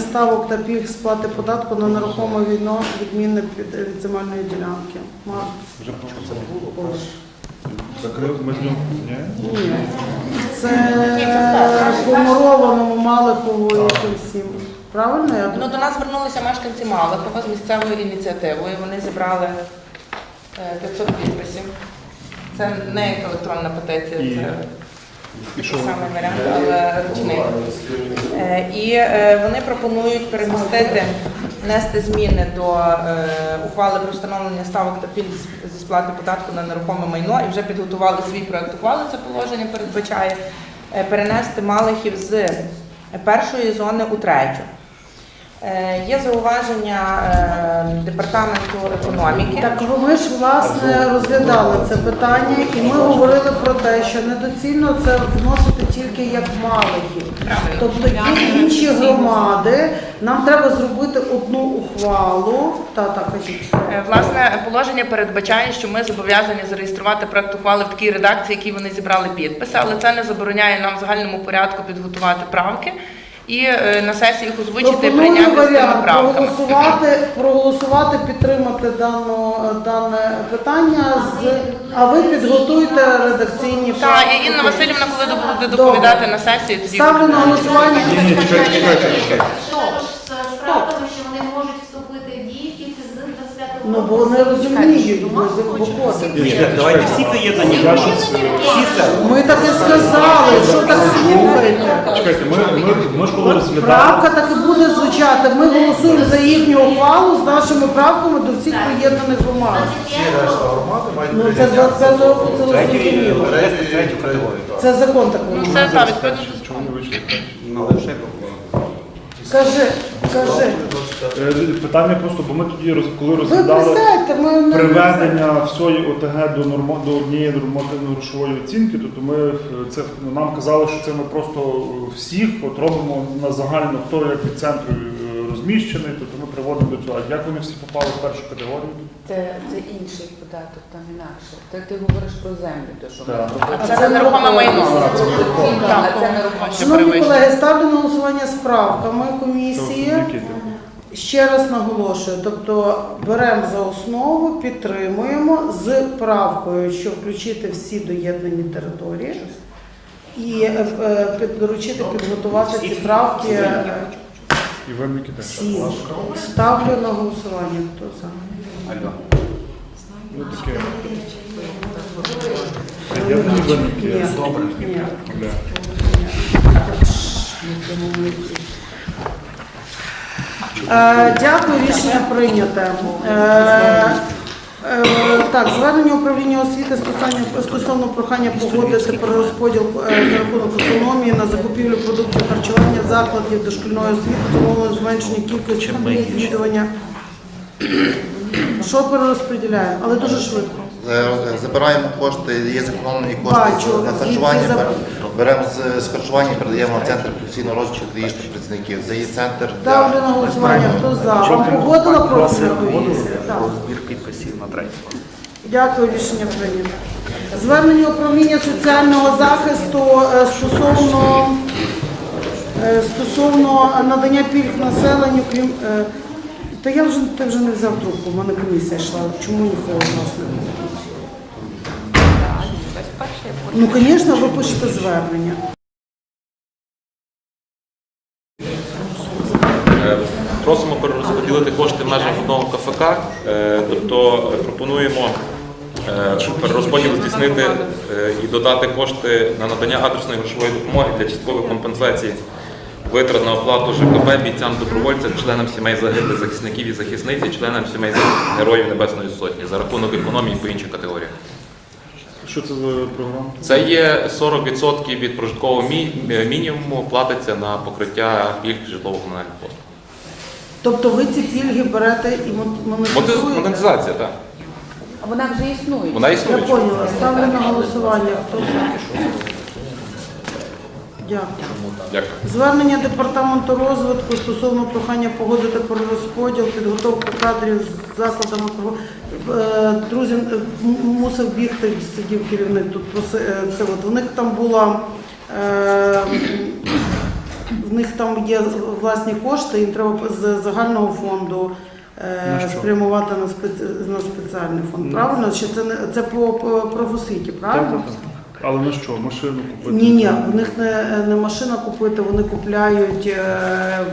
ставок та пільг сплати податку на нерухоме війно відмінне від, від земельної ділянки. Марк? Вже було. Закрив ми. Ні? Ні. Це помурованому Малихову і всім. Правильно я Ну, до нас звернулися мешканці Малихова з місцевою ініціативою. Вони зібрали е, 500 підписів. Це не як електронна петиція, І- це Варіант, але ручний. Е, І е, вони пропонують перемістити, внести зміни до е, ухвали про встановлення ставок та пільг зі сплати податку на нерухоме майно і вже підготували свій проект ухвали. Це положення передбачає перенести Малихів з першої зони у третю. Е, Є зауваження е, департаменту економіки. Так ми ж власне розглядали це питання, і ми говорили про те, що недоцільно це вносити тільки як малихів. Тобто є інші громади. Нам треба зробити одну ухвалу. Та та кажіть. Е, Власне, положення передбачає, що ми зобов'язані зареєструвати проект ухвали в такій редакції, якій вони зібрали підписи, але це не забороняє нам в загальному порядку підготувати правки і е, на сесії їх озвучити і прийняти з тими варіант правками. проголосувати, проголосувати, підтримати дано, дане питання. З а ви підготуйте редакційні Так, правки. і Інна Васильівна, коли буде доповідати на сесії, тоді Ставлю на голосування. Ні, ні, чекайте, чекайте, чекайте з справками, що вони можуть вступити в дію тільки з 25 Ну бо вони розуміють, бо. Ні, давайте всі приєднані. Всі це. Ми так і сказали, що так слухайте. Чекайте, ми, ми, ми коли розглядали. Правка так і буде звучати. Ми голосуємо за їхню ухвалу з нашими правками до всіх приєднаних громад. Ну це 25 року це зрозуміло. Третю категорію. Це закон так Ну, вимагає. це так, відповідно. Чому не вийшли? Ну, лише Кажи, кажи. Е, Питання просто, бо ми тоді, роз- коли Ви розглядали присядьте, ми приведення всієї ОТГ до нормо до однієї нормативної грошової оцінки, то ми е, це ну, нам казали, що це ми просто е, всіх от робимо на загально, хто як від центру е, розміщений, тобто ми до цього. А як вони всі попали в першу категорію? Це, це інший податок, там інакше. Ти, ти говориш про землю, то що Так. ми А це нерухоме майно. Це нерухоме. А це нерухоме. Ще Шановні перевищено. колеги, ставлю на голосування з правками Це комісії. які? Ще раз наголошую, тобто беремо за основу, підтримуємо з правкою, що включити всі доєднані території і е, е, під- доручити підготувати ці правки. е, І виміки теж. Всі. Ставлю на голосування. Хто за? Альо. Ну таке. Я не виміки. Добре. Ні. Бля. Е, Дякую, рішення прийнято. Е, Так, звернення управління освіти стосовно, прохання погодити перерозподіл е, за рахунок економії на закупівлю продуктів харчування закладів дошкільної освіти, зумовлено зменшення кількості відвідування. Що перерозподіляємо? Але дуже швидко. Е, Забираємо кошти, є зекономлені кошти Бачу, на харчування. Беремо з, з харчування, передаємо на центр професійного розвитку педагогічних працівників. Це є центр для Ставлю на голосування. Хто за? Вам погодила комісія? Збір підписів на третю. Дякую, рішення прийнято. Звернення управління соціального захисту е, стосовно, е, стосовно надання пільг населенню, крім. е, Та я вже ти вже не взяв трубку, в мене комісія йшла. Чому ніхто з нас не буде? Ну, звісно, ви пишете звернення. Просимо перерозподілити кошти в межах одного КФК, тобто пропонуємо е, перерозподіл здійснити е, і додати кошти на надання адресної грошової допомоги для часткової компенсації витрат на оплату ЖКП бійцям добровольцям, членам сімей загиблих захисників і захисниць, і членам сімей героїв Небесної Сотні за рахунок економії по інших категоріях. Що це за програма? Це є 40% від прожиткового мі- мінімуму платиться на покриття пільг житлово-комунальних послуг. Тобто ви ці пільги берете і монетизуєте? Монетизація, так. А вона вже існує. Вона Я існує. поняла. Ставлю на голосування. Хто за? Дякую. Дякую. Звернення департаменту розвитку стосовно прохання погодити перерозподіл, підготовку кадрів з закладами. про- Е, Друзі, е, м- мусив бігти, сидів керівник тут. проси- е, Це от у них там була е, в них там є власні кошти, їм треба з загального фонду На спрямувати на, спеці... на спеціальний фонд. Ну. Правильно? Чи це не це по, по профосвіті, правильно? Так, так. Але на що? Машину купити? Ні, ні, в них не, не машина купити, вони купляють е,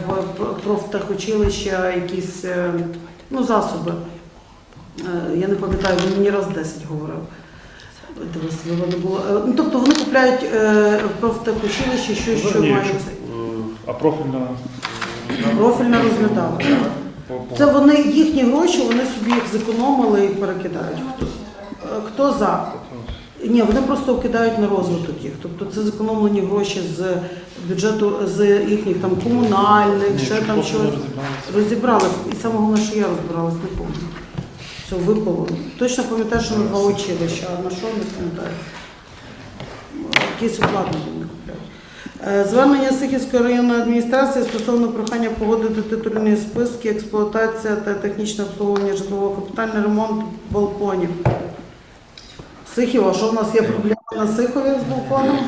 в профтехучилища якісь е, ну, засоби. Е, Я не пам'ятаю, він мені раз 10 говорив. Дивись, не було. Е, Ну, тобто вони купляють е, в профтехучилищі щось, що Ні, має якщо, цей. е, А профільна е, по- по- Це вони їхні гроші, вони собі їх зекономили і перекидають. Хто, е, хто за? Ні, вони просто кидають на розвиток їх. Тобто це зекономлені гроші з бюджету, з їхніх там комунальних, Ні, ще щоб там щось. розібралися. Розібралися. І саме головне, що я розбиралась, не пам'ятаю. Все, випало. Точно пам'ятаю, що на два училища, а на що не пам'ятаю. Не купляють. Е, Звернення Сихівської районної адміністрації стосовно прохання погодити титульні списки, експлуатація та технічне обслуговування житлового капітальний ремонт балконів. Сихів, а що в нас є проблема на Сихові з балконом?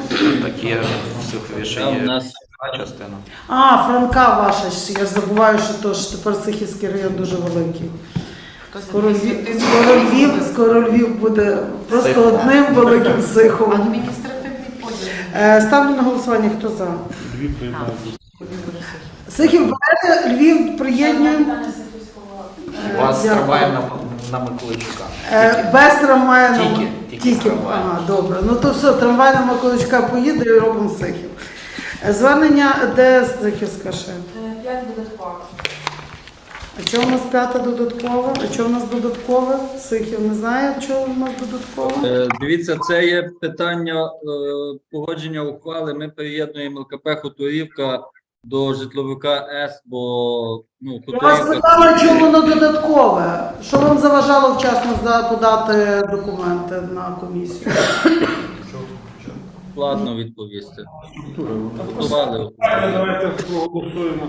Такі сухові ще Там у є нас частина. А, Франка ваша, я ж забуваю, що то ж тепер Сихівський район дуже великий. Скоро Львів, скоро Львів, скоро Львів буде просто одним великим сихом. Е, Ставлю на голосування, хто за. Дві приєднаються. Сихів берете, Львів приєднуємо. У вас Дякую. трамваєм на, на Миколайчука. Е, Без трамваю. ну, Тільки, тільки з трамваєм. Ага, добре. Ну то все, трамвай на Миколичка поїде і робимо Сихів. Е, Звернення, де Сихівська ще? П'ять додаткових. А чого у нас п'ята додаткова? А чого у нас додаткове? Сихів не знає, чого у нас додаткове? е, дивіться, це є питання е, погодження ухвали. Ми приєднуємо ЛКП Хуторівка до житловика С, бо ну Я вас Хуторівка питала, чому воно додаткове? Що вам заважало вчасно зда- подати документи на комісію? Складно відповісти. Готували. Давайте проголосуємо.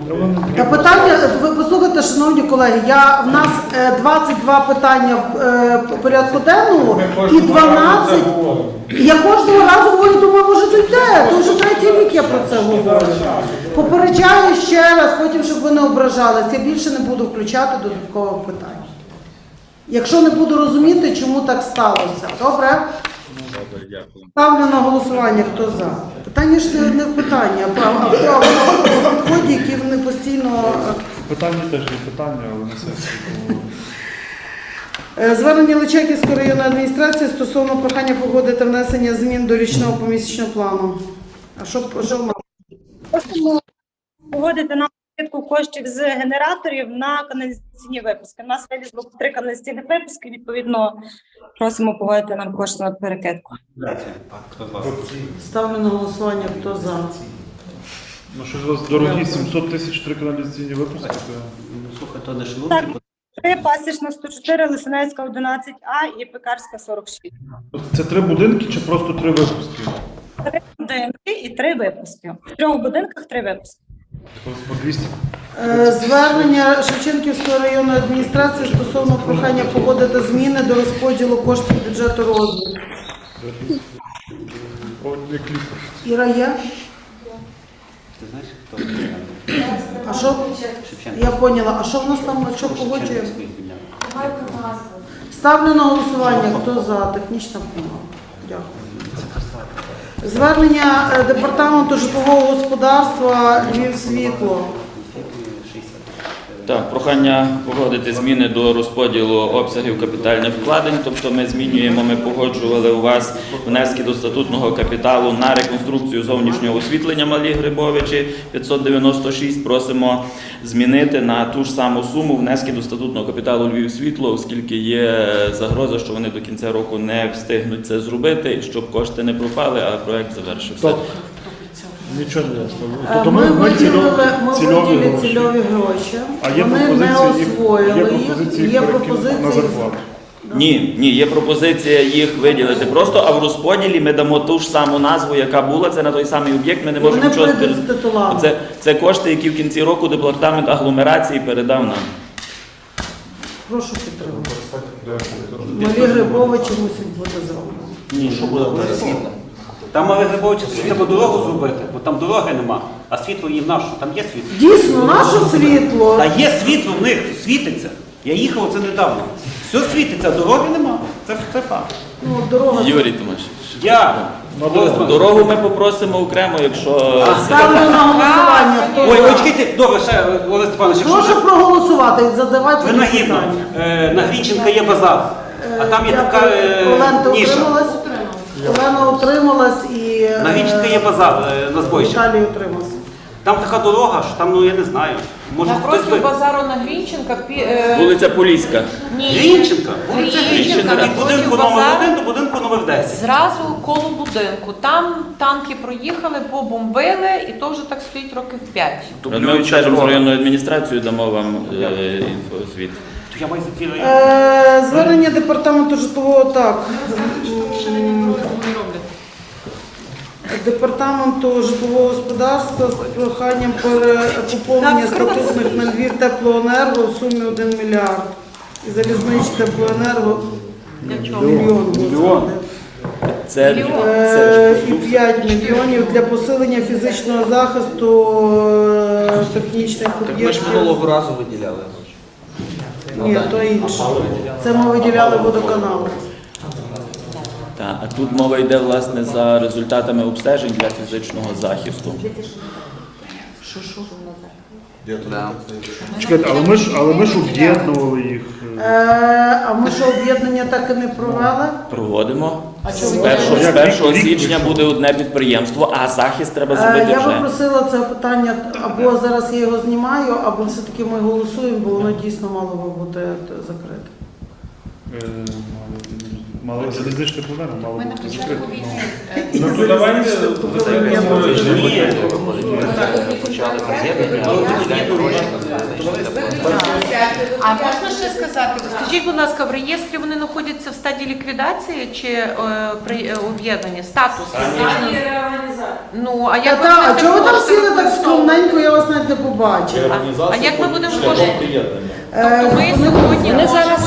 Та питання, ви послухайте, шановні колеги, я, в нас е, 22 питання в е, порядку денному і 12. Я кожного разу говорю, думаю, може це йде, то вже третій рік я про це говорю. Попереджаю ще раз, потім, щоб ви не ображались, я більше не буду включати додаткових питань. Якщо не буду розуміти, чому так сталося. Добре? Дякую. Ставлю на голосування, хто за. Питання ж не, не в питанні, а в- підході, які вони постійно. е, Питання теж є питання, але не сесії. Е, Звернення Личаківської районної адміністрації стосовно прохання погодити внесення змін до річного помісячного плану. А що, нас? Просимо погодити нам підку коштів з генераторів на каналізаційні випуски. У нас вилізло три каналізаційних випуски, відповідно, просимо погодити нам кошти на перекидку. Хто з вас? Ставлю на голосування, хто за. Ну що у вас дорогі 700 тисяч три каналізаційні випуски. то- Слухай, то дешево. Так, три пасічна 104, Лисинецька 11А і Пекарська 46. Це три будинки чи просто три випуски? Три будинки і три випуски. В трьох будинках три випуски. По 200. Е, Звернення Шевченківської районної адміністрації стосовно прохання погодити зміни до розподілу коштів бюджету розвитку. Іра є? Ти знаєш, хто? А що? Шевченко. Я поняла. А що в нас там, що погоджує? Ставлю на голосування. Хто за? Технічна помилка. Дякую. Звернення е, департаменту житлового господарства Львів світло. Так, прохання погодити зміни до розподілу обсягів капітальних вкладень. Тобто ми змінюємо, ми погоджували у вас внески до статутного капіталу на реконструкцію зовнішнього освітлення Малі Грибовичі 596. Просимо змінити на ту ж саму суму внески до статутного капіталу Львів світло, оскільки є загроза, що вони до кінця року не встигнуть це зробити, щоб кошти не пропали, а проект завершився. Нічого не ясно. Е, Тобто Ми виділили, цільові, ми цільові гроші. цільові гроші. А є Вони не пропозиції, їх- освоїли є їх. пропозиції Є перекинути на пропозиції. зарплату. Ні, ні, є пропозиція їх виділити просто, а в розподілі ми дамо ту ж саму назву, яка була. Це на той самий об'єкт. Ми не можемо нічого прийдуть з збер- титулами. Це, це кошти, які в кінці року департамент агломерації передав нам. Прошу підтримати. Малі Грибовичі мусить бути зроблено. Ні, що буде? Там мали Грибовича, треба дорогу зробити, бо там дороги нема, а світло їм наше, там є світло. Дійсно, наше світло. Та є світло в них, світиться. Я їхав це недавно. Все світиться, а дороги нема. Це, це факт. Ну, дорога. Юрій Томашевич. Я Дорогу ми попросимо окремо, якщо Ставлю на голосування. Хто Ой, за? ой, добре, ще Олег Степанович, якщо Прошу проголосувати, задавайте ви нагідно. питання. Е, На Грінченка є базар, а там є така е, ніша. утрималась. Олена утрималась і На Грінченка є базар е, на збоїще. Віталій утримався. Там така дорога, що там, ну я не знаю. Може хтось Напротив би... базару на Грінченка пі- е, вулиця Поліська. ні. Грінченка? Вулиця Грінченка, Грінченка. Від будинку номер базару. один до будинку номер 10. Зразу коло будинку. Там танки проїхали, побомбили, і то вже так стоїть років 5. Ми обстежимо з районною адміністрацією, дамо вам е, інфозвіт. То я маю за ті райони. Е, Звернення департаменту житлового так. м, Департаменту житлового господарства з проханням перепоповнення статутних на Львів теплоенерго в сумі 1 мільярд. І залізнич теплоенерго мільйон. господи. Це, Е, це І 5 мільйонів для посилення фізичного захисту е, технічних об'єктів. разу виділяли. Ні, то інше. Це ми виділяли водоканалу. Та, а тут мова йде власне за результатами обстежень для фізичного захисту. Чекайте, але ми ж, але ми ж об'єднували їх. Е, А ми що об'єднання так і не провели? Проводимо. З 1, з 1 рік- рік січня буде одне підприємство, а захист треба Е, зробити Я би вже. просила це питання, або зараз я його знімаю, або все-таки ми голосуємо, бо воно дійсно мало би бути е, закрите. Е, Мали залізничне планера, мало бути закрито. Ну, то давайте А можна ще сказати, скажіть, будь ласка, в реєстрі вони знаходяться в стадії ліквідації чи е, при е, об'єднанні? Статус? Ну, а Та, як та, а будете чого там кошти сіли так використовувати? скромненько, я вас навіть не побачила. А як ми будемо? Е, Тобто ми сьогодні вони можемо